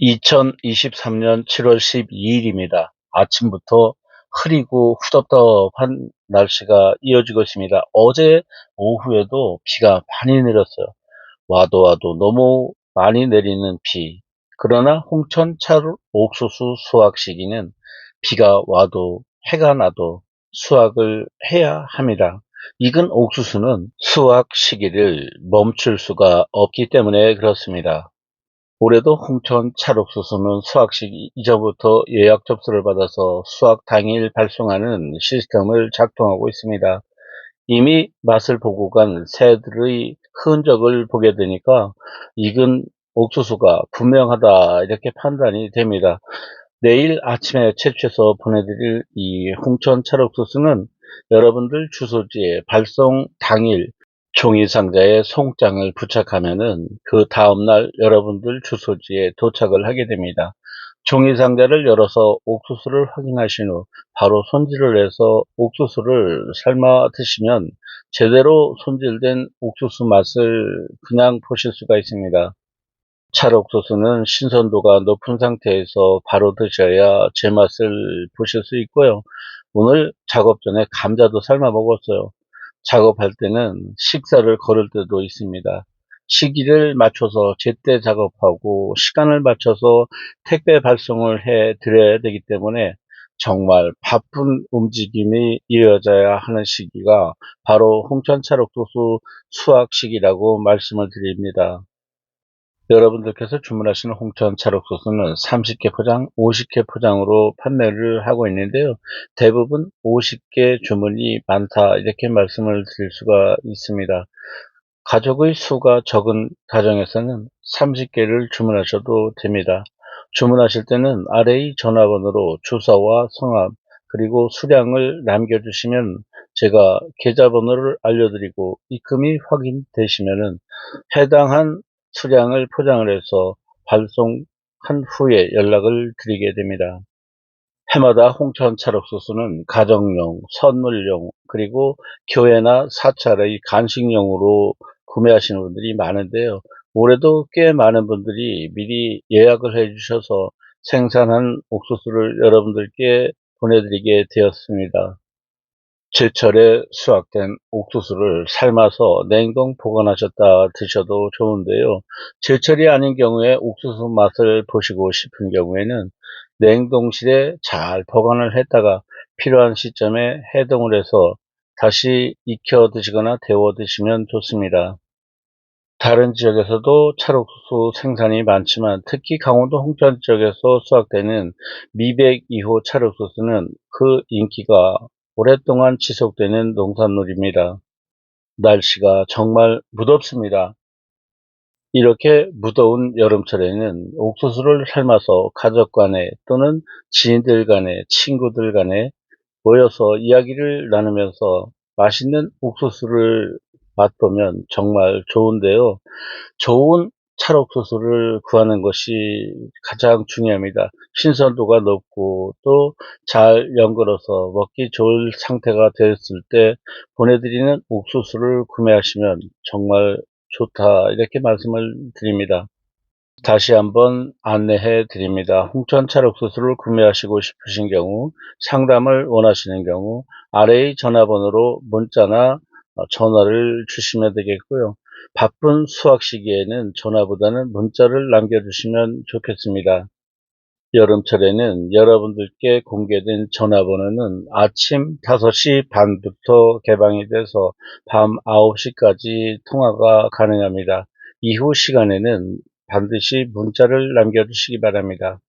2023년 7월 12일입니다. 아침부터 흐리고 후덥덥한 날씨가 이어지고 있습니다. 어제 오후에도 비가 많이 내렸어요. 와도 와도 너무 많이 내리는 비. 그러나 홍천 차로 옥수수 수확 시기는 비가 와도 해가 나도 수확을 해야 합니다. 익은 옥수수는 수확 시기를 멈출 수가 없기 때문에 그렇습니다. 올해도 홍천 찰옥수수는 수확식 이전부터 예약 접수를 받아서 수확 당일 발송하는 시스템을 작동하고 있습니다. 이미 맛을 보고 간 새들의 흔적을 보게 되니까 익은 옥수수가 분명하다 이렇게 판단이 됩니다. 내일 아침에 채취해서 보내드릴 이 홍천 찰옥수수는 여러분들 주소지에 발송 당일 종이 상자에 송장을 부착하면은 그 다음날 여러분들 주소지에 도착을 하게 됩니다. 종이 상자를 열어서 옥수수를 확인하신 후 바로 손질을 해서 옥수수를 삶아 드시면 제대로 손질된 옥수수 맛을 그냥 보실 수가 있습니다. 찰옥수수는 신선도가 높은 상태에서 바로 드셔야 제맛을 보실 수 있고요. 오늘 작업 전에 감자도 삶아 먹었어요. 작업할 때는 식사를 거를 때도 있습니다. 시기를 맞춰서 제때 작업하고 시간을 맞춰서 택배 발송을 해 드려야 되기 때문에 정말 바쁜 움직임이 이어져야 하는 시기가 바로 홍천차록도수 수확 시기라고 말씀을 드립니다. 여러분들께서 주문하시는 홍천 찰옥소스는 30개 포장, 50개 포장으로 판매를 하고 있는데요. 대부분 50개 주문이 많다 이렇게 말씀을 드릴 수가 있습니다. 가족의 수가 적은 가정에서는 30개를 주문하셔도 됩니다. 주문하실 때는 아래의 전화번호로 주소와 성함 그리고 수량을 남겨주시면 제가 계좌번호를 알려드리고 입금이 확인되시면은 해당한 수량을 포장을 해서 발송한 후에 연락을 드리게 됩니다. 해마다 홍천 찰옥수수는 가정용, 선물용, 그리고 교회나 사찰의 간식용으로 구매하시는 분들이 많은데요. 올해도 꽤 많은 분들이 미리 예약을 해 주셔서 생산한 옥수수를 여러분들께 보내드리게 되었습니다. 제철에 수확된 옥수수를 삶아서 냉동 보관하셨다 드셔도 좋은데요. 제철이 아닌 경우에 옥수수 맛을 보시고 싶은 경우에는 냉동실에 잘 보관을 했다가 필요한 시점에 해동을 해서 다시 익혀 드시거나 데워 드시면 좋습니다. 다른 지역에서도 찰옥수수 생산이 많지만 특히 강원도 홍천 지역에서 수확되는 미백 2호 찰옥수수는 그 인기가 오랫동안 지속되는 농산물입니다. 날씨가 정말 무덥습니다. 이렇게 무더운 여름철에는 옥수수를 삶아서 가족 간에 또는 지인들 간에 친구들 간에 모여서 이야기를 나누면서 맛있는 옥수수를 맛보면 정말 좋은데요. 좋은 찰옥수수를 구하는 것이 가장 중요합니다. 신선도가 높고 또 잘 연걸어서 먹기 좋을 상태가 되었을 때 보내드리는 옥수수를 구매하시면 정말 좋다 이렇게 말씀을 드립니다. 다시 한번 안내해 드립니다. 홍천 찰옥수수를 구매하시고 싶으신 경우 상담을 원하시는 경우 아래의 전화번호로 문자나 전화를 주시면 되겠고요. 바쁜 수학 시기에는 전화보다는 문자를 남겨주시면 좋겠습니다. 여름철에는 여러분들께 공개된 전화번호는 아침 5시 반부터 개방이 돼서 밤 9시까지 통화가 가능합니다. 이후 시간에는 반드시 문자를 남겨주시기 바랍니다.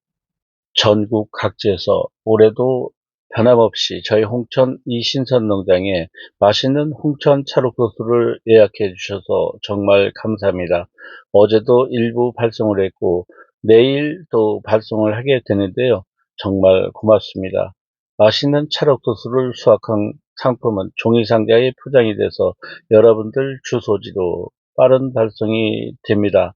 전국 각지에서 올해도 변함없이 저희 홍천 이신선 농장에 맛있는 홍천 차로코스를 예약해 주셔서 정말 감사합니다. 어제도 일부 발송을 했고 내일 또 발송을 하게 되는데요. 정말 고맙습니다. 맛있는 찰옥도수를 수확한 상품은 종이상자에 포장이 돼서 여러분들 주소지로 빠른 발송이 됩니다.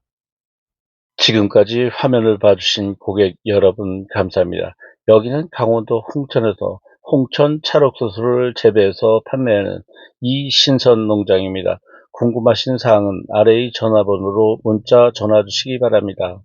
지금까지 화면을 봐주신 고객 여러분 감사합니다. 여기는 강원도 홍천에서 홍천 찰옥수수를 재배해서 판매하는 이신선 농장입니다. 궁금하신 사항은 아래의 전화번호로 문자 전화 주시기 바랍니다.